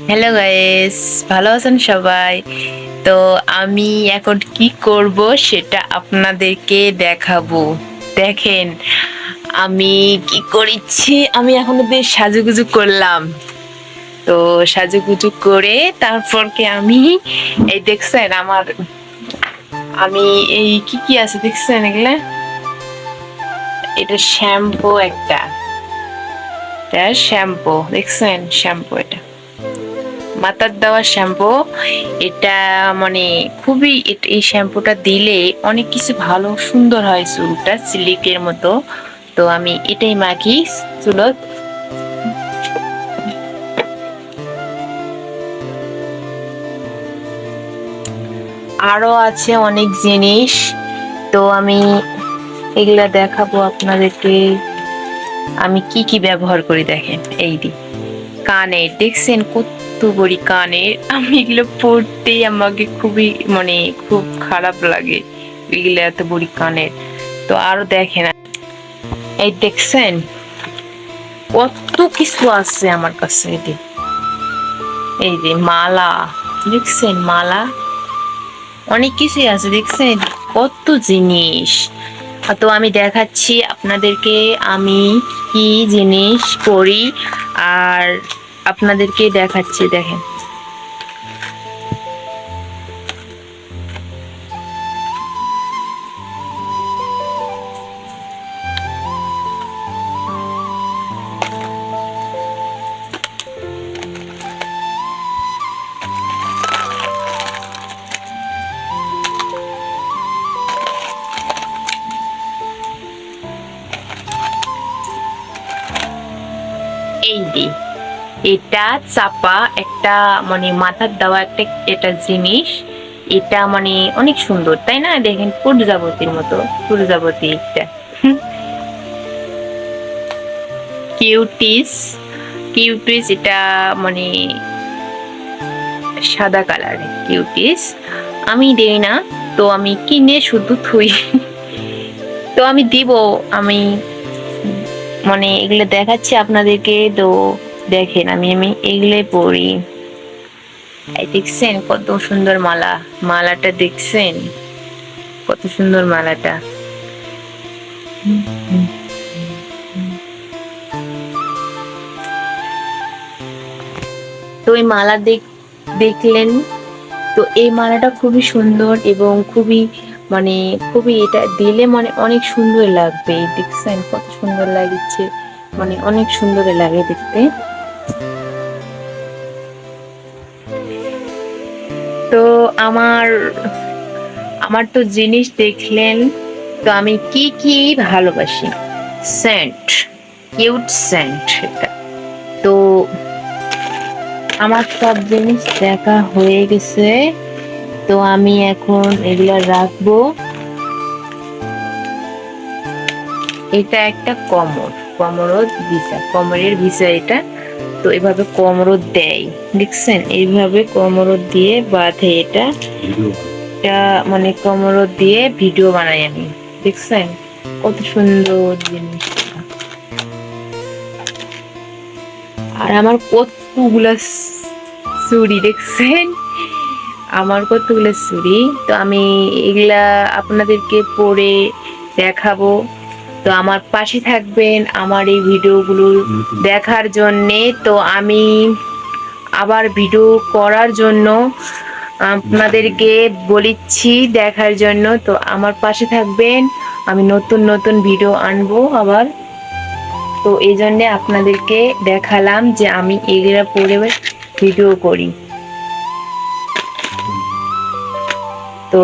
Hello guys ভালো আছেন সবাই? তো আমি এখন কি করব সেটা আপনাদেরকে দেখাবো। দেখেন, আমি কি করেছি? আমি এখন বেশ সাজুগুজু করলাম। তো সাজুগুজু করে তারপরকে আমি, এই দেখছেন আমার, আমি এই কি কি আছে দেখছেন এগুলা? এটা শ্যাম্পু একটা। এটা শ্যাম্পু, দেখছেন? শ্যাম্পু এটা। মাথার দেওয়া শ্যাম্পু এটা মানে খুবই এই শ্যাম্পুটা দিলে অনেক কিছু ভালো, সুন্দর হয় চুলটা, সিল্কের মতো। তো আমি এটাই মাখি চুলত। আরও আছে অনেক জিনিস। তো আমি এগুলা দেখাবো আপনাদেরকে। আমি কি কি ব্যবহার করি দেখেন, এই দি। কানে দেখছেন কত বড়ি কানের আমি এগুলো পড়তেই আমাকে খুবই মানে খুব খারাপ লাগে এগুলো এত বড়ি কানের তো আরও না এই দেখছেন? কত কিছু আছে আমার কাছে যে এই যে মালা, দেখছেন মালা? অনেক কিছুই আছে, দেখছেন? কত জিনিস। তো আমি দেখাচ্ছি আপনাদেরকে আমি কি জিনিস করি আর আপনাদেরকে দেখাচ্ছি দেখেন। এই যে এটা চাপা, একটা মানে মাথার দেওয়া একটা এটা জিনিস। এটা মানে অনেক সুন্দর, তাই না? দেখেন প্রজাপতির মতো প্রজাপতি এটা কিউটিস কিউটিস এটা মানে সাদা কালারের কিউটিস। আমি দেই না, তো আমি কিনে শুধু থুই। তো আমি দিব, আমি মানে এগুলো দেখাচ্ছি আপনাদেরকে, তো দেখেন, আমি আমি এগুলো পরি দেখছেন কত সুন্দর মালা। মালাটা দেখছেন? কত সুন্দর মালাটা। তো এই মালা দেখ দেখলেন? তো এই মালাটা খুবই সুন্দর এবং খুবই মানে খুবই এটা দিলে মানে অনেক সুন্দর লাগবে। দেখছেন কত সুন্দর লাগছে। মানে অনেক সুন্দর লাগে দেখতে। তো আমার আমার তো জিনিস দেখলেন, তো আমি কি কি ভালোবাসি? সেন্ট কিউট সেন্ট এটা তো আমার সব জিনিস দেখা হয়ে গেছে, তো আমি এখন এগুলো রাখব। এটা একটা কমর কমরত ভিসা, কমরের ভিসা এটা। তো এভাবে কমরত দেয় দেখছেন? এইভাবে কমরত দিয়ে বাঁধে এটা। এটা মানে কমরত দিয়ে ভিডিও বানাই আমি দেখছেন? কত সুন্দর জিনিস। আর আমার কতগুলা চুড়ি দেখছেন? আমার কতগুলো চুড়ি। তো আমি এগুলা আপনাদেরকে পরে দেখাবো। তো আমার পাশে থাকবেন আমার এই ভিডিওগুলো দেখার জন্যে। তো আমি আবার ভিডিও করার জন্য আপনাদেরকে বলিচ্ছি দেখার জন্য। তো আমার পাশে থাকবেন, আমি নতুন নতুন ভিডিও আনব আবার। তো এই জন্যে আপনাদেরকে দেখালাম যে আমি এগুলা পরে ভিডিও করি। তো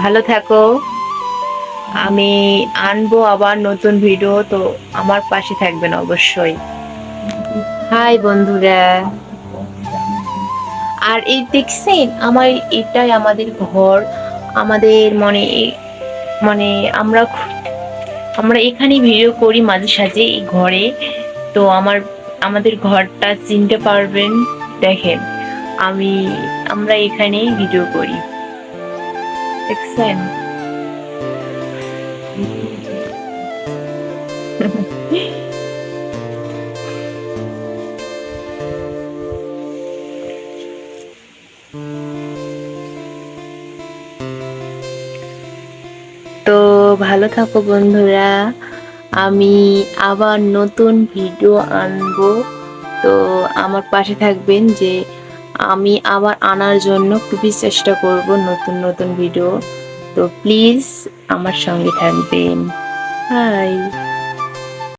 ভালো থাকো। আমি আনব আবার নতুন ভিডিও তো আমার পাশে থাকবেন অবশ্যই। হাই বন্ধুরা। আর এই দেখছেন, আমার এটাই আমাদের ঘর, আমাদের মানে মানে আমরা আমরা এখানে ভিডিও করি মাঝে সাঝে এই ঘরে। তো আমার, আমাদের ঘরটা চিনতে পারবেন, দেখেন, আমি, আমরা এখানেই ভিডিও করি। দেখছেন? তো ভালো থাকো বন্ধুরা, আমি আবার নতুন ভিডিও আনব। তো আমার পাশে থাকবেন যে আমি আবার আনার জন্য খুবই চেষ্টা করব নতুন নতুন ভিডিও তো প্লিজ আমার সঙ্গে থাকবেন। হাই